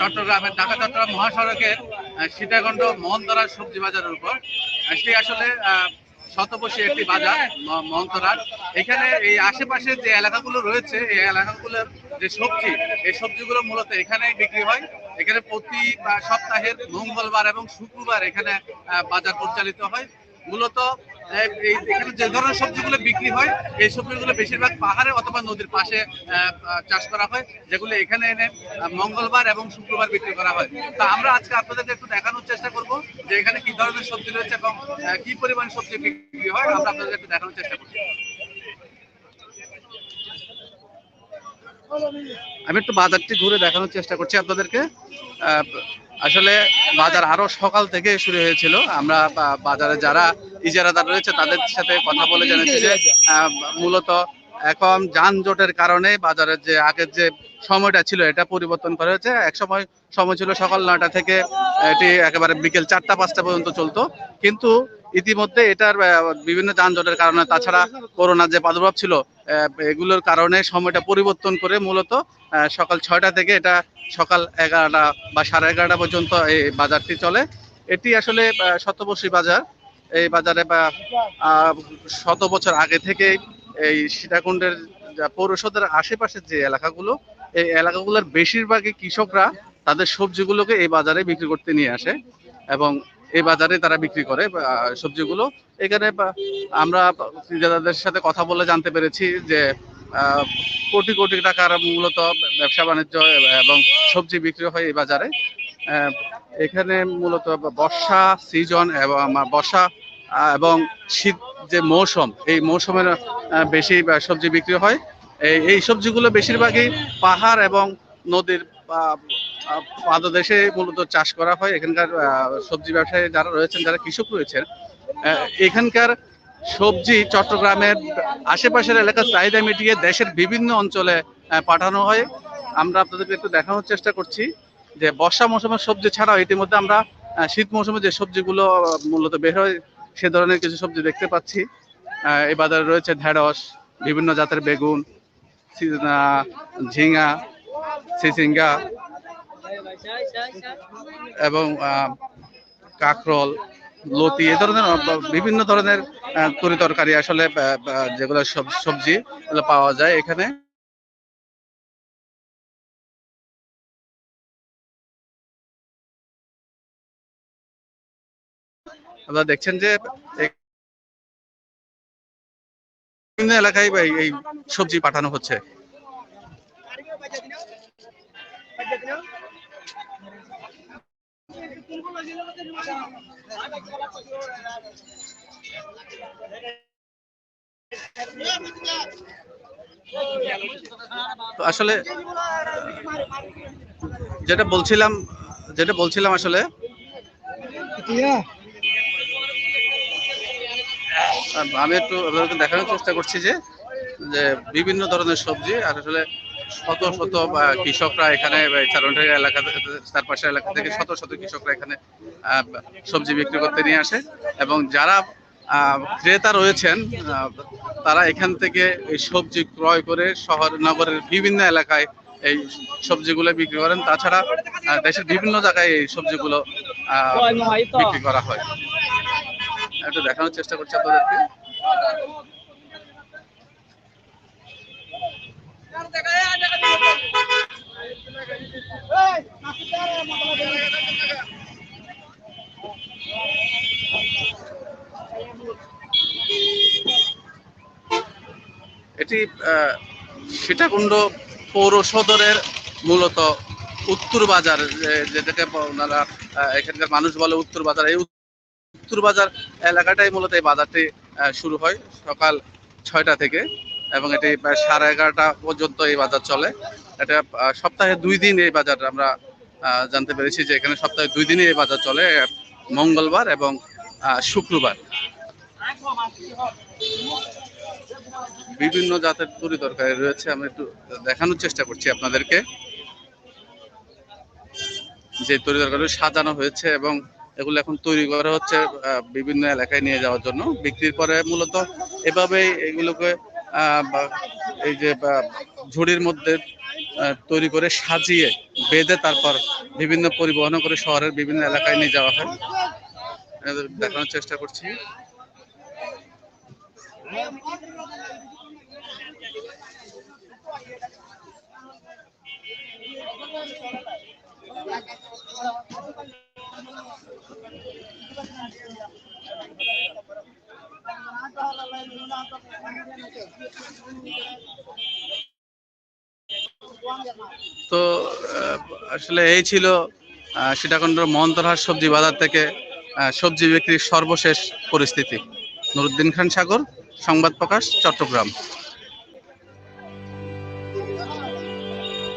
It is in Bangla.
চট্টগ্রামের, ঢাকা, চট্টগ্রাম মহাসড়কের সীতাকুণ্ড মোহনতলার সবজি বাজারের উপর। এটি আসলে শতবর্ষী একটি বাজার, ম- মোহনতলার এখানে এই আশেপাশে যে এলাকাগুলো রয়েছে, এই এলাকাগুলোর যে সবজি, এই সবজিগুলো মূলত এখানেই বিক্রি হয়। এখানে প্রতি সপ্তাহের মঙ্গলবার এবং শুক্রবার এখানে বাজার পরিচালিত হয়। মূলত এখানে যে ধরনের সবজিগুলো বিক্রি হয়, এই সবজিগুলো বেশিরভাগ পাহাড়ে অথবা নদীর পাশে চাষ করা হয়, যেগুলো এখানে এনে মঙ্গলবার এবং শুক্রবার বিক্রি করা হয়। তো আমরা আজকে আপনাদেরকে একটু দেখানোর চেষ্টা করব যে এখানে কি ধরনের সবজি রয়েছে এবং কি পরিমাণ সবজি বিক্রি হয়, আমরা আপনাদেরকে একটু দেখানোর চেষ্টা করছি আমি একটু বাজারটি ঘুরে দেখানোর চেষ্টা করছি আপনাদেরকে। আসলে বাজার আরও সকাল থেকে শুরু হয়েছিল। আমরা বাজারে যারা ইজারাদার রয়েছে তাদের সাথে কথা বলে জেনেছি যে মূলত এখন যানজটের কারণে বাজারের যে আগের যে সময়টা ছিল এটা পরিবর্তন করা হয়েছে। এক সময় সময় ছিল সকাল নয়টা থেকে এটি একেবারে বিকেল চারটা পাঁচটা পর্যন্ত চলতো। কিন্তু ইতিমধ্যে এটার বিভিন্ন যানজটের কারণে তাছাড়া করোনার যে প্রাদুর্ভাব ছিল এগুলোর কারণে সময়টা পরিবর্তন করে মূলত সকাল ছয়টা থেকে এটা সকাল এগারোটা বা সাড়ে এগারোটা পর্যন্ত এই বাজারটি চলে। এটি আসলে শতবর্ষী বাজার। এই বাজারে বা শত বছর আগে থেকে এই সীতাকুণ্ডের পৌরসদের আশেপাশের যে এলাকাগুলো, এই এলাকাগুলোর বেশিরভাগই কৃষকরা তাদের সবজিগুলোকে এই বাজারে বিক্রি করতে নিয়ে আসে এবং এই বাজারে তারা বিক্রি করে সবজিগুলো। এখানে আমরা ক্রেতাদের সাথে কথা বলে জানতে পেরেছি যে কোটি কোটি টাকার মূলত ব্যবসা বাণিজ্য এবং সবজি বিক্রি হয় এই বাজারে। এখানে মূলত বর্ষা সিজন এবং বর্ষা এবং শীত যে মৌসুম, এই মৌসুমের বেশি সবজি বিক্রি হয়। এই সবজিগুলো বেশিরভাগই পাহাড় এবং নদীর পাদদেশে মূলত চাষ করা হয়। এখানকার সবজি ব্যবসায়ী যারা রয়েছেন, যারা কৃষক রয়েছেন এখানকার সবজি চট্টগ্রামের আশেপাশের এলাকার চাহিদা মিটিয়ে দেশের বিভিন্ন অঞ্চলে পাঠানো হয়। আমরা আপনাদেরকে একটু দেখানোর চেষ্টা করছি। যে বর্ষা মৌসুমের সবজি ছাড়াও ইতিমধ্যে আমরা শীত মৌসুমে যে সবজিগুলো মূলত বের হয়, সে ধরনের কিছু সবজি দেখতে পাচ্ছি। এই বাজারে রয়েছে ঢেঁড়স, বিভিন্ন জাতের বেগুন ঝিঙা চিচিঙ্গা এবং কাঁকরোল, লতি, এ ধরনের বিভিন্ন ধরনের তরি তরকারি আসলে যেগুলো সব- সবজি পাওয়া যায় এখানে। আপনারা দেখছেন যে বিভিন্ন এলাকায় এই- সবজি পাঠানো হচ্ছে। আসলে যেটা বলছিলাম যেটা বলছিলাম আসলে আমি একটু আপনাদেরকে দেখানোর চেষ্টা করছি যে যে বিভিন্ন ধরনের সবজি, আর আসলে শত শত কৃষকরা এখানে চারণের এলাকা চারপাশের এলাকা থেকে শত শত কৃষকরা এখানে সবজি বিক্রি করতে নিয়ে আসে। এবং যারা ক্রেতা রয়েছেন তারা এখান থেকে এই সবজি ক্রয় করে শহর, নগরের বিভিন্ন এলাকায় এই সবজিগুলো বিক্রি করেন। তাছাড়া দেশের বিভিন্ন জায়গায় এই সবজিগুলো বিক্রি করা হয়। একটু দেখানোর চেষ্টা করছি আপনাদেরকে। এটি সীতাকুণ্ড পৌর সদরের মূলত উত্তর বাজার যেটাকে ওনারা এখানকার মানুষ বলে উত্তর বাজার। এই বাজার এলাকাটাই মূলত এই বাজারটি শুরু হয় সকাল ছয়টা থেকে এবং এটি সাড়ে এগারোটা পর্যন্ত এই বাজার চলে। এটা সপ্তাহে দুই দিন এই বাজার আমরা জানতে পেরেছি যে এখানে সপ্তাহে দুই দিনই এই বাজার চলে মঙ্গলবার এবং শুক্রবার। বিভিন্ন জাতের তরি তরকারি রয়েছে আমরা একটু দেখানোর চেষ্টা করছি আপনাদেরকে। যে তরি তরকারি সাজানো হয়েছে এবং এগুলো এখন তৈরি করা হচ্ছে বিভিন্ন এলাকায় নিয়ে যাওয়ার জন্য। বিক্রির পরে মূলত এভাবেই এগুলোকে এই যে ঝুড়ির মধ্যে তৈরি করে সাজিয়ে বেঁধে তারপর বিভিন্ন পরিবহন করে শহরের বিভিন্ন এলাকায় নিয়ে যাওয়া হয়। দেখানোর চেষ্টা করছি। তো আসলে এই ছিল সীতাকুণ্ড মন্তরহাট সবজি বাজার থেকে সবজি বিক্রির সর্বশেষ পরিস্থিতি। নুরুদ্দিন খান সাগর, সংবাদ প্রকাশ, চট্টগ্রাম।